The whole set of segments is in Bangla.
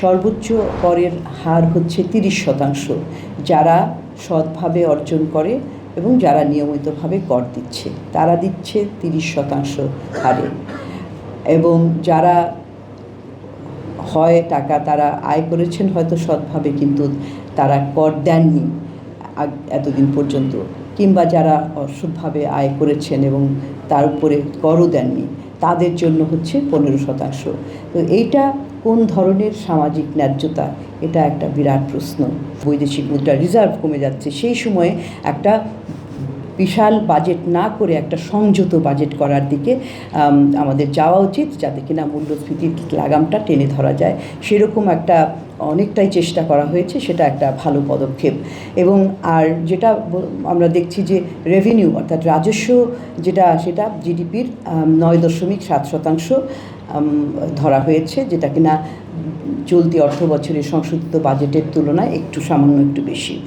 সর্বোচ্চ করের হার হচ্ছে তিরিশ শতাংশ, যারা সৎভাবে অর্জন করে এবং যারা নিয়মিতভাবে কর দিচ্ছে, তারা দিচ্ছে তিরিশ শতাংশ হারে। এবং যারা হয় টাকা, তারা আয় করেছেন হয়তো সৎভাবে, কিন্তু তারা কর দেননি এতদিন পর্যন্ত। কিংবা যারা অসৎভাবে আয় করেছেন এবং তার উপরে করও দেননি, তাদের জন্য হচ্ছে পনেরো শতাংশ। তো এইটা কোন ধরনের সামাজিক ন্যায্যতা? এটা একটা বিরাট প্রশ্ন। বৈদেশিক মুদ্রা রিজার্ভ কমে যাচ্ছে। সেই সময়ে একটা বিশাল বাজেট না করে একটা সংযত বাজেট করার দিকে আমাদের যাওয়া উচিত, যাতে কিনা মূল্যস্ফীতির লাগামটা টেনে ধরা যায়। সেরকম একটা অনেকটাই চেষ্টা করা হয়েছে, সেটা একটা ভালো পদক্ষেপ। এবং আর যেটা আমরা দেখছি যে রেভিনিউ অর্থাৎ রাজস্ব যেটা, সেটা জিডিপির নয় দশমিক সাত শতাংশ। ধরা হয়েছে, যেটা কিনা চলতি অর্থ বছরের সংশোধিত বাজেটের তুলনায় একটু সামান্য একটু বেশি।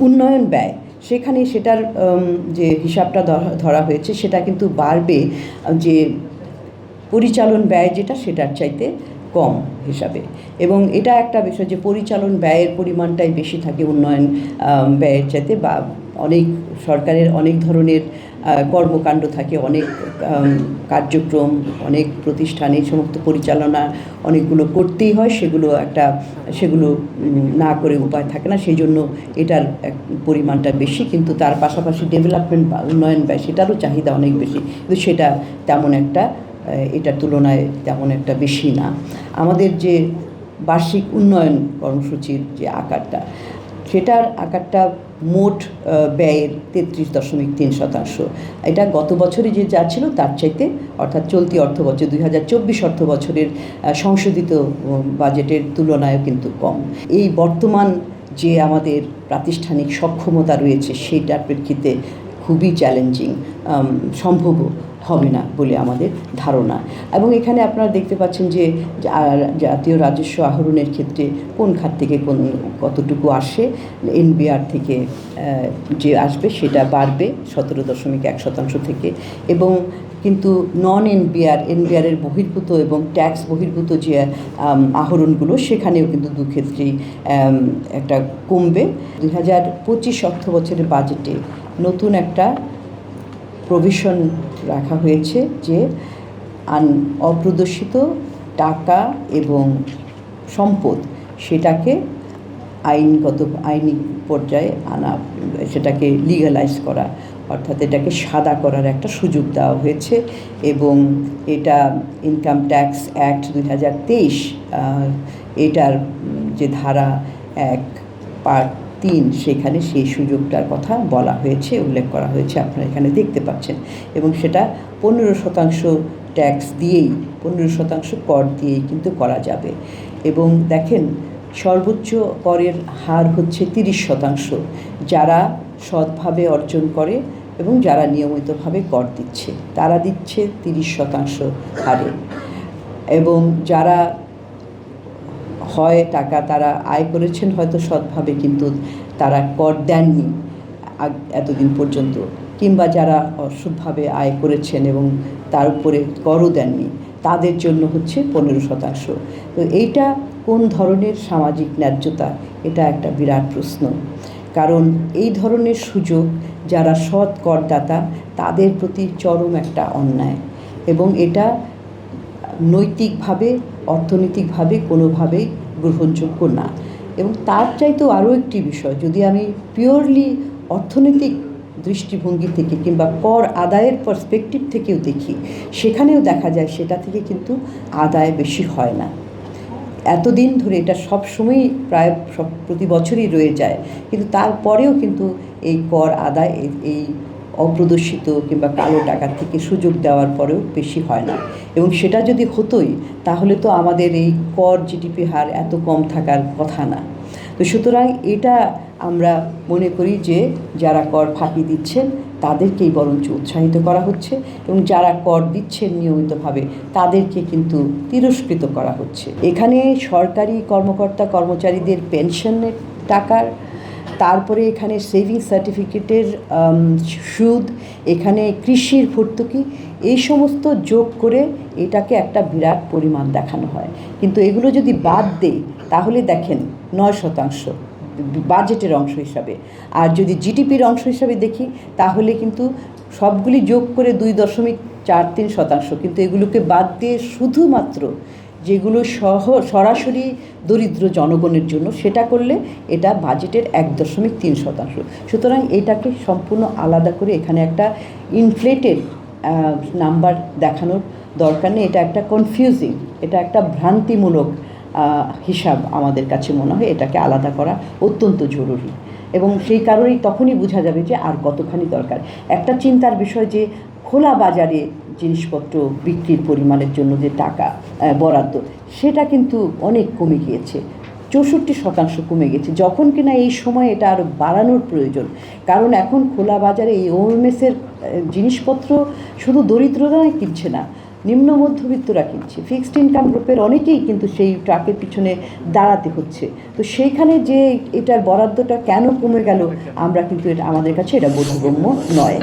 উন্নয়ন ব্যয়, সেখানে সেটার যে হিসাবটা ধরা- হয়েছে, সেটা কিন্তু বাড়বে, যে পরিচালন ব্যয় যেটা, সেটার চাইতে কম হিসাবে। এবং এটা একটা বিষয় যে পরিচালন ব্যয়ের পরিমাণটাই বেশি থাকে উন্নয়ন ব্যয়ের চাইতে বা অনেক সরকারের অনেক ধরনের কর্মকাণ্ড থাকে, অনেক কার্যক্রম, অনেক প্রতিষ্ঠান, এই সমস্ত পরিচালনা অনেকগুলো করতেই হয়, সেগুলো একটা, সেগুলো না করে উপায় থাকে না, সেই জন্য এটার পরিমাণটা বেশি, কিন্তু তার পাশাপাশি ডেভেলপমেন্ট বা উন্নয়ন ব্যয়, সেটারও চাহিদা অনেক বেশি, কিন্তু সেটা তেমন একটা এটার তুলনায় তেমন একটা বেশি না। আমাদের যে বার্ষিক উন্নয়ন কর্মসূচির যে আকারটা সেটার আকারটা মোট ব্যয়ের তেত্রিশ দশমিক তিন শতাংশ। এটা গত বছরে যে যা ছিল তার চাইতে অর্থাৎ চলতি অর্থ বছর দুই হাজার চব্বিশ অর্থ বছরের সংশোধিত বাজেটের তুলনায়ও কিন্তু কম। এই বর্তমান যে আমাদের প্রাতিষ্ঠানিক সক্ষমতা রয়েছে সেটার প্রেক্ষিতে খুবই চ্যালেঞ্জিং সম্ভব হবে না বলে আমাদের ধারণা। এবং এখানে আপনারা দেখতে পাচ্ছেন যে জাতীয় রাজস্ব আহরণের ক্ষেত্রে কোন খাত থেকে কোন, কতটুকু আসে এনবিআর থেকে যে আসবে সেটা বাড়বে সতেরো দশমিক এক শতাংশ থেকে। এবং কিন্তু নন এনবিআর এনবিআরের বহির্ভূত এবং ট্যাক্স বহির্ভূত যে আহরণগুলো, সেখানেও কিন্তু দু ক্ষেত্রেই একটা কমবে। দুই হাজার পঁচিশ অর্থ বছরের বাজেটে নতুন একটা প্রভিশন রাখা হয়েছে যে, আন, অপ্রদর্শিত টাকা এবং সম্পদ সেটাকে আইনগত, আইনি পর্যায়ে আনা, সেটাকে লিগালাইজ করা অর্থাৎ এটাকে সাদা করার একটা সুযোগ দেওয়া হয়েছে এবং এটা ইনকাম ট্যাক্স অ্যাক্ট দুই হাজার তেইশ এটার যে ধারা এক পার্ট তিন সেখানে সেই সুযোগটার কথা বলা হয়েছে, উল্লেখ করা হয়েছে, আপনারা এখানে দেখতে পাচ্ছেন। এবং সেটা পনেরো শতাংশ ট্যাক্স দিয়েই, পনেরো শতাংশ কর দিয়েই কিন্তু করা যাবে। এবং দেখেন, সর্বোচ্চ করের হার হচ্ছে তিরিশ শতাংশ। যারা সৎভাবে অর্জন করে এবং যারা নিয়মিতভাবে কর দিচ্ছে, তারা দিচ্ছে তিরিশ শতাংশ হারে। এবং যারা হয় টাকা তারা আয় করেছেন হয়তো সৎভাবে, কিন্তু তারা কর দেননি এতদিন পর্যন্ত। কিংবা যারা অসৎভাবে আয় করেছেন এবং তার উপরে করও দেননি, তাদের জন্য হচ্ছে পনেরো শতাংশ। তো এইটা কোন ধরনের সামাজিক ন্যায্যতা? এটা একটা বিরাট প্রশ্ন। কারণ এই ধরনের সুযোগ যারা সৎ করদাতা, তাদের প্রতি চরম একটা অন্যায়। এবং এটা নৈতিকভাবে, অর্থনৈতিকভাবে কোনোভাবেই গ্রহণযোগ্য না। এবং তার চাইতেও আরও একটি বিষয়, যদি আমি পিওরলি অর্থনৈতিক দৃষ্টিভঙ্গি থেকে কিংবা কর আদায়ের পার্সপেক্টিভ থেকেও দেখি, সেখানেও দেখা যায় সেটা থেকে কিন্তু আদায় বেশি হয় না। এতদিন ধরে এটা সব সময়ই প্রায় সব প্রতি বছরই রয়ে যায়। কিন্তু তারপরেও কিন্তু এই কর আদায়, এই- এই অপ্রদর্শিত কিংবা কালো টাকার থেকে সুযোগ দেওয়ার পরেও বেশি হয় না। এবং সেটা যদি হতোই, তাহলে তো আমাদের এই কর জিডিপি হার এত কম থাকার কথা না। তো সুতরাং এটা আমরা মনে করি যে যারা কর ফাঁকি দিচ্ছেন, তাদেরকেই বরঞ্চ উৎসাহিত করা হচ্ছে এবং যারা কর দিচ্ছেন নিয়মিতভাবে, তাদেরকে কিন্তু তিরস্কৃত করা হচ্ছে। এখানে সরকারি কর্মকর্তা কর্মচারীদের পেনশনের টাকার, তারপরে এখানে সেভিং সার্টিফিকেটের সুদ, এখানে কৃষির ভর্তুকি, এই সমস্ত যোগ করে এটাকে একটা বিরাট পরিমাণ দেখানো হয়। কিন্তু এগুলো যদি বাদ দেই তাহলে দেখেন নয় শতাংশ বাজেটের অংশ হিসাবে। আর যদি জিডিপির অংশ হিসাবে দেখি, তাহলে কিন্তু সবগুলি যোগ করে দুই দশমিক চার তিন শতাংশ। কিন্তু এগুলোকে বাদ দিয়ে শুধুমাত্র যেগুলো সহ, সরাসরি দরিদ্র জনগণের জন্য, সেটা করলে এটা বাজেটের এক দশমিক তিন শতাংশ। সুতরাং এটাকে সম্পূর্ণ আলাদা করে এখানে একটা ইনফ্লেটেড নাম্বার দেখানোর দরকার নেই। এটা একটা কনফিউজিং এটা একটা ভ্রান্তিমূলক হিসাব আমাদের কাছে মনে হয় এটাকে আলাদা করা অত্যন্ত জরুরি। এবং সেই কারণেই তখনই বোঝা যাবে যে আর কতখানি দরকার। একটা চিন্তার বিষয় যে খোলা বাজারে জিনিসপত্র বিক্রির পরিমাণের জন্য যে টাকা বরাদ্দ, সেটা কিন্তু অনেক কমে গিয়েছে। চৌষট্টি শতাংশ কমে গেছে। যখন কিনা এই সময় এটা আরও বাড়ানোর প্রয়োজন, কারণ এখন খোলা বাজারে এই ওএমএসের জিনিসপত্র শুধু দরিদ্ররাই কিনছে না নিম্ন মধ্যবিত্তরা কিনছে। ফিক্সড ইনকাম গ্রুপের অনেকেই কিন্তু সেই ট্রাকের পিছনে দাঁড়াতে হচ্ছে। তো সেইখানে যে এটার বরাদ্দটা কেন কমে গেল, আমরা কিন্তু এটা আমাদের কাছে এটা বোধগম্য নয়।